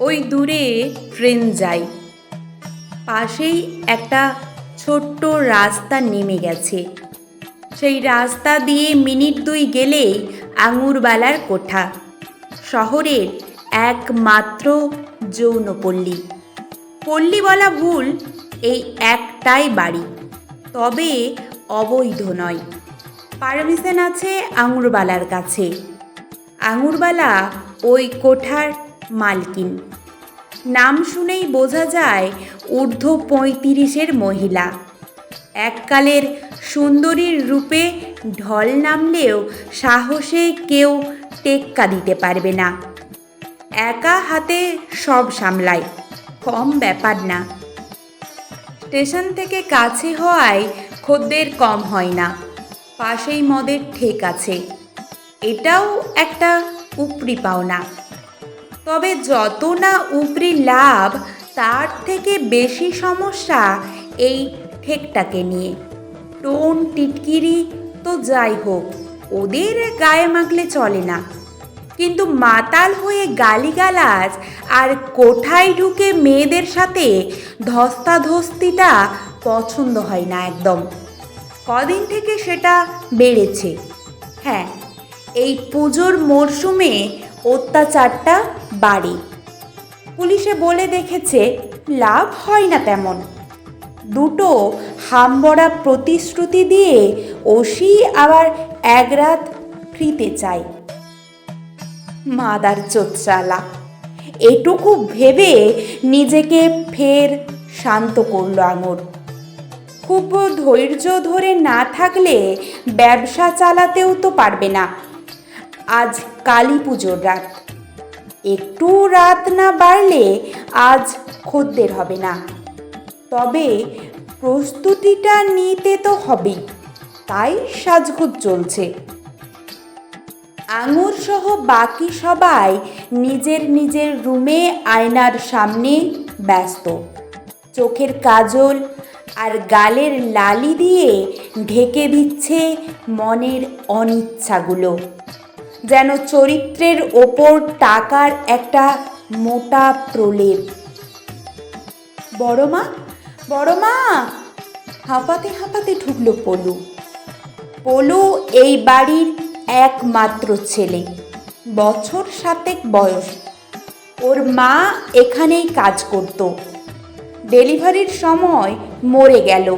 ওই দূরে ট্রেন যায়। পাশেই একটা ছোট্ট রাস্তা নেমে গেছে। সেই রাস্তা দিয়ে মিনিট দুই গেলেই আঙুরবালার কোঠা। শহরের একমাত্র যৌনপল্লী। পল্লী বলা ভুল, এই একটাই বাড়ি। তবে অবৈধ নয়। পারমিশন আছে আঙুরবালার কাছে। আঙুরবালা ওই কোঠার মালকিন। নাম শুনেই বোঝা যায় ঊর্ধ্ব পঁয়ত্রিশের মহিলা। এককালের সুন্দরীর রূপে ঢল নামলেও সাহসে কেউ টেক্কা দিতে পারবে না। একা হাতে সব সামলায়, কম ব্যাপার না। স্টেশন থেকে কাছে হওয়ায় খদ্দের কম হয় না, পাশেই মদের ঠেক আছে। এটাও একটা উপরি পাওনা। তবে যত না উপরি লাভ, তার থেকে বেশি সমস্যা এই ঠেকটাকে নিয়ে। টোন টিটকিরি তো যাই হোক, ওদের গায়ে মাখলে চলে না। কিন্তু মাতাল হয়ে গালিগালাজ আর কোঠায় ঢুকে মেয়েদের সাথে ধস্তাধস্তিটা পছন্দ হয় না একদম। কদিন থেকে সেটা বেড়েছে। হ্যাঁ এই পুজোর মরশুমে অত্যাচারটা বাড়ে। পুলিশে বলে দেখেছে, লাভ হয় না তেমন। দুটো হামবড়া প্রতিশ্রুতি দিয়ে ওসি আবার এক রাত ফ্রিতে চাই মাদার চোচ্চালা এটুকু ভেবে নিজেকে ফের শান্ত করল আঙুর। খুব ধৈর্য ধরে না থাকলে ব্যবসা চালাতেও তো পারবে না। আজ কালী পুজোর রাত। একটু রাত না বাড়লে আজ খদ্দের হবে না। তবে প্রস্তুতিটা নিতে তো হবেই, তাই সাজগুজ চলছে। আঙুর সহ বাকি সবাই নিজের নিজের রুমে আয়নার সামনে ব্যস্ত। চোখের কাজল আর গালের লালি দিয়ে ঢেকে দিচ্ছে মনের অনিচ্ছাগুলো। যেন চরিত্রের ওপর টাকার একটা মোটা প্রলেপ। বড় মা বড় মা হাঁপাতে হাঁপাতে ঢুকলো পলু। পলু এই বাড়ির একমাত্র ছেলে। বছর সাতেক বয়স। ওর মা এখানেই কাজ করত। ডেলিভারির সময় মরে গেল।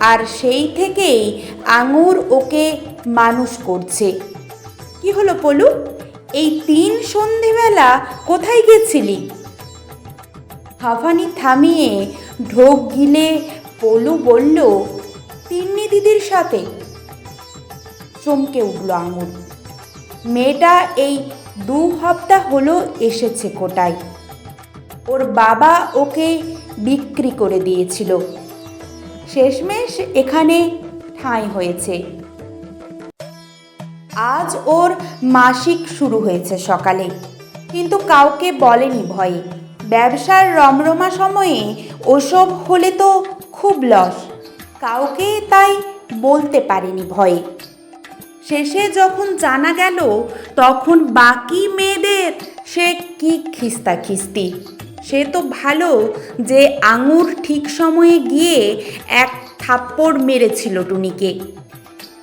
আর সেই থেকেই আঙুর ওকে মানুষ করছে। কি হলো পলু? এই তিন সন্ধেবেলা কোথায় গেছিলি? হাফানি থামিয়ে ঢোক গিলে পলু বলল, তিন্নি দিদির সাথে। চমকে উঠল আঙুল। মেয়েটা এই দু হপ্তাহ হলো এসেছে কোটায়। ওর বাবা ওকে বিক্রি করে দিয়েছিল। শেষমেশ এখানে ঠাঁই হয়েছে। আজ ওর মাসিক শুরু হয়েছে সকালে। কিন্তু কাউকে বলেনি ভয়ে। ব্যবসার রমরমা সময়ে ওসব হলে তো খুব লস। কাউকে তাই বলতে পারেনি ভয়ে। শেষে যখন জানা গেল, তখন বাকি মেয়েদের সে কি খিস্তা খিস্তি সে তো ভালো যে আঙুর ঠিক সময়ে গিয়ে এক থাপ্পড় মেরেছিল টুনিকে।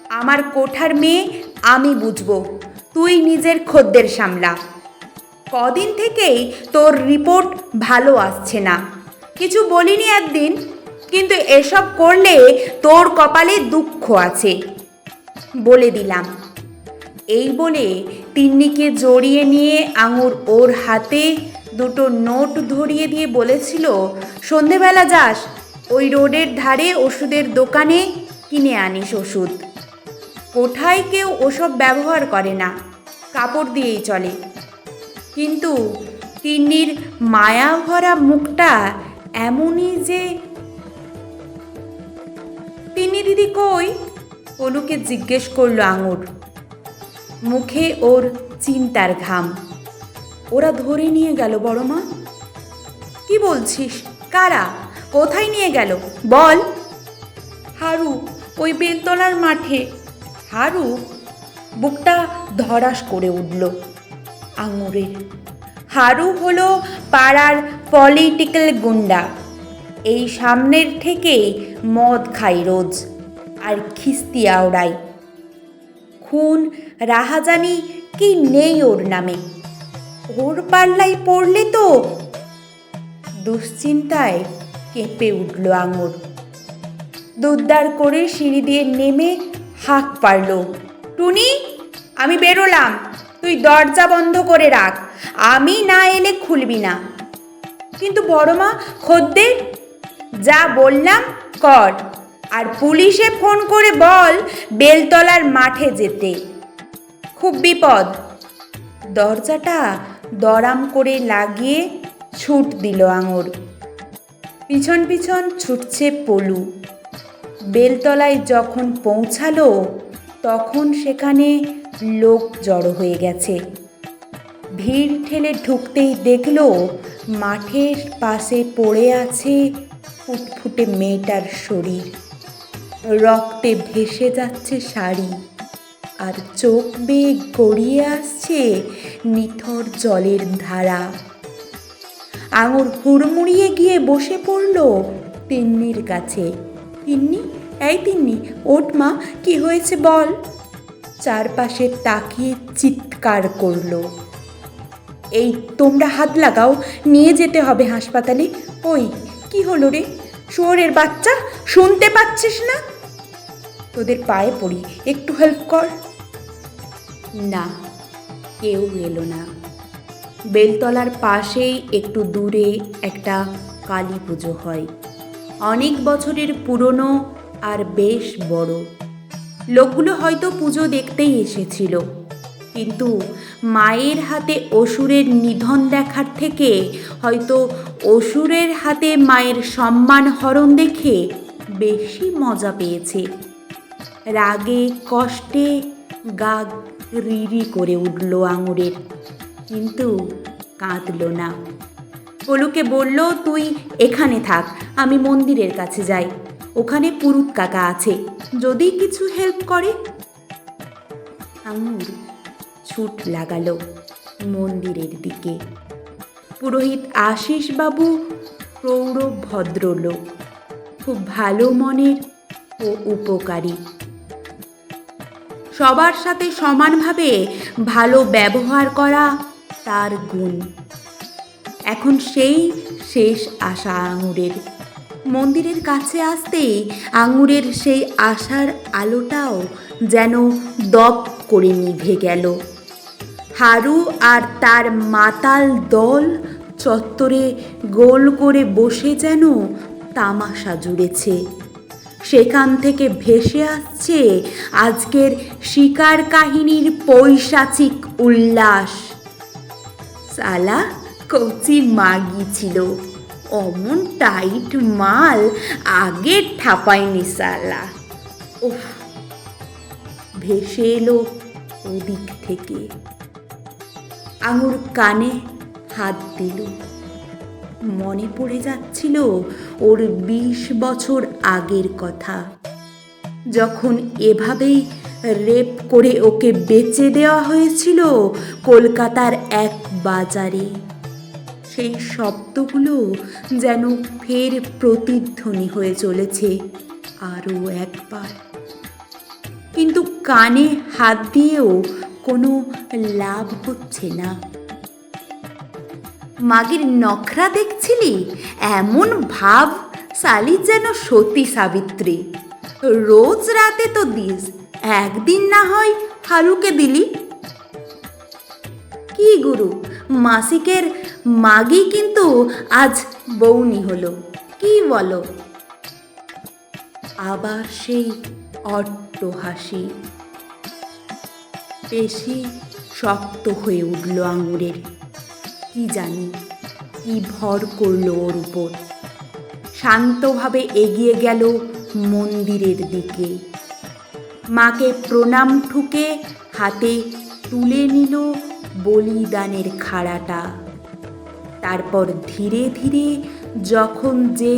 আমার কোঠার মেয়ে আমি বুঝব। তুই নিজের খদ্দের সামলা। কদিন থেকেই তোর রিপোর্ট ভালো আসছে না। কিছু বলিনি একদিন, কিন্তু এসব করলে তোর কপালে দুঃখ আছে। বলে দিলাম। এই বলে তিন্নিকে জড়িয়ে নিয়ে আঙুর ওর হাতে দুটো নোট ধরিয়ে দিয়ে বলেছিল, সন্ধেবেলা যাস, ওই রোডের ধারে ওষুধের দোকানে কিনে আনিস ওষুধ। কোঠায় কেউ ওসব ব্যবহার করে না। কাপড় দিয়েই চলে। কিন্তু তিন্নির মায়া ভরা মুখটা এমনই যে তিন্নি দিদি কই? পলুকে জিজ্ঞেস করল আঙুর। মুখে ওর চিন্তার ঘাম। ওরা ধরে নিয়ে গেল, বড় মা। কি বলছিস? কারা? কোথায় নিয়ে গেল? বল। হারু ওই বেলতলার মাঠে হারু বুকটা ধরাস করে উঠল। আঙুরের হারু হলো পাড়ার পলিটিক্যাল গুন্ডা। এই সামনের থেকেই মদ খাই রোজ, আর খিস্তি আওড়াই খুন রাহাজানি কি নেই ওর নামে? ওর পাল্লাই পড়লে তো দুশ্চিন্তায় কেঁপে উঠল আঙুর। দুদ্দার করে সিঁড়ি দিয়ে নেমে হাঁক পারল। টুনি, আমি বেরোলাম। তুই দরজা বন্ধ করে রাখ। আমি না এলে খুলবি না। কিন্তু বড় মা খদ্দের, যা বললাম কর। আর পুলিশে ফোন করে বল বেলতলার মাঠে যেতে। খুব বিপদ। দরজাটা দরাম করে লাগিয়ে ছুট দিল আঙুর। পিছন পিছন ছুটছে পলু। বেলতলায় যখন পৌঁছালো, তখন সেখানে লোক জড়ো হয়ে গেছে। ভিড় ঠেলে ঢুকতেই দেখল, মাঠের পাশে পড়ে আছে ফুটফুটে মেয়েটার শরীর। রক্তে ভেসে যাচ্ছে শাড়ি আর চোখ বেয়ে গড়িয়ে আসছে নিথর জলের ধারা। আঙুর হুড়মুড়িয়ে গিয়ে বসে পড়ল তিন্নির কাছে। তিন্নি, এই তিন্নি ওট মা, কি হয়েছে বল? চারপাশে তাকিয়ে চিৎকার করল। এই তোমরা হাত লাগাও, নিয়ে যেতে হবে হাসপাতালে। ওই, কি হলো রে? শুয়োরের বাচ্চা, শুনতে পাচ্ছিস না? তোদের পায়ে পড়ি, একটু হেল্প কর। না, কেউ এলো না। বেলতলার পাশেই একটু দূরে একটা কালী পুজো হয়। অনেক বছরের পুরনো আর বেশ বড়। লোকগুলো হয়তো পুজো দেখতেই এসেছিল, কিন্তু মায়ের হাতে অসুরের নিধন দেখার থেকে হয়তো অসুরের হাতে মায়ের সম্মান হরণ দেখে বেশি মজা পেয়েছে। রাগে, কষ্টে গা রিরি করে উঠল আঙুরের, কিন্তু কাঁদল না। পলুকে বলল, তুই এখানে থাক, আমি মন্দিরের কাছে যাই। ওখানে পুরুত কাকা আছে, যদি কিছু হেল্প করে? আঙুর ছুট লাগালো মন্দিরের দিকে। পুরোহিত আশিস বাবু প্রৌঢ় ভদ্রলোক খুব ভালো মনের ও উপকারী। সবার সাথে সমানভাবে ভালো ব্যবহার করা তার গুণ। এখন সেই শেষ আশা আঙুরের। মন্দিরের কাছে আসতেই আঙুরের সেই আশার আলোটাও যেন দপ করে নিভে গেল। হারু আর তার মাতাল দল চত্বরে গোল করে বসে যেন তামাশা জুড়েছে। সেখান থেকে ভেসে আসছে আজকের শিকার কাহিনীর পৈশাচিক উল্লাস। সালা কচি মাগি ছিল অমন টাইট মাল আগে ঠাপায়নি সালা ওহ ভেসে এলো ওদিক থেকে। আঙুর কানে হাত দিল। মনে পড়ে যাচ্ছিল ওর বিশ বছর আগের কথা। যখন এভাবেই রেপ করে ওকে বেচে দেওয়া হয়েছিল কলকাতার এক বাজারে। সেই শব্দগুলো যেন ফের প্রতিধ্বনি হয়ে চলেছে আরও একবার। কিন্তু কানে হাত দিয়েও কোনো লাভ হচ্ছে না। মাগির নখরা দেখছিলি? এমন ভাব সালি যেন সতী সাবিত্রী। রোজ রাতে তো দিস, একদিন না হয় হারুকে দিলি। কি গুরু, মাসিকের মাগি কিন্তু আজ বৌনি হলো। কি বলো? আবার সেই অট্ট হাসি। পেশি শক্ত হয়ে উঠল আঙুরের। কি জানি, কি ভর করল ওর উপর। শান্তভাবে এগিয়ে গেল মন্দিরের দিকে। মাকে প্রণাম ঠুকে হাতে তুলে নিল বলিদানের খাড়াটা। তারপর ধীরে ধীরে যখন যে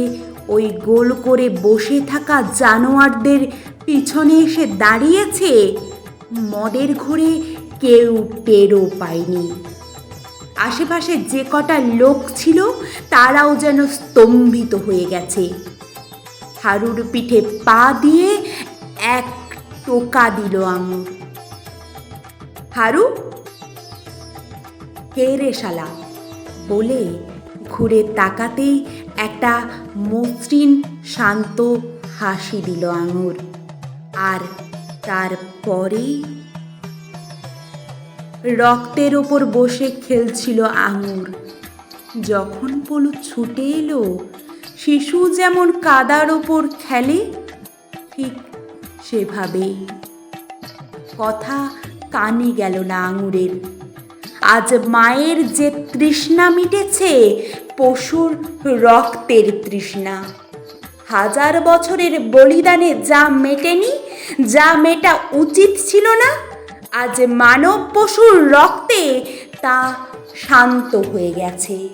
ওই গোল করে বসে থাকা জানোয়ারদের পিছনে এসে দাঁড়িয়েছে, মদের ঘরে কেউ টেরও পায়নি। আশেপাশে যে কটা লোক ছিল, তারাও যেন স্তম্ভিত হয়ে গেছে। হারুর পিঠে পা দিয়ে এক টোকা দিল আঙুর হারু, কে রে শালা? বলে ঘুরে তাকাতেই একটা মসৃণ, শান্ত হাসি দিল আঙুর। আর তারপরেই রক্তের ওপর বসে খেলছিল আঙুর। যখন পলু ছুটে এলো, শিশু যেমন কাদার ওপর খেলে, ঠিক সেভাবেই। কথা কানে গেল না আঙুরের। আজ মায়ের যে তৃষ্ণা মিটেছে, পশুর রক্তের তৃষ্ণা। হাজার বছরের বলিদানে যা মেটেনি, যা মেটা উচিত ছিল না, আজ মানব পশুর রক্তে তা শান্ত হয়ে গেছে।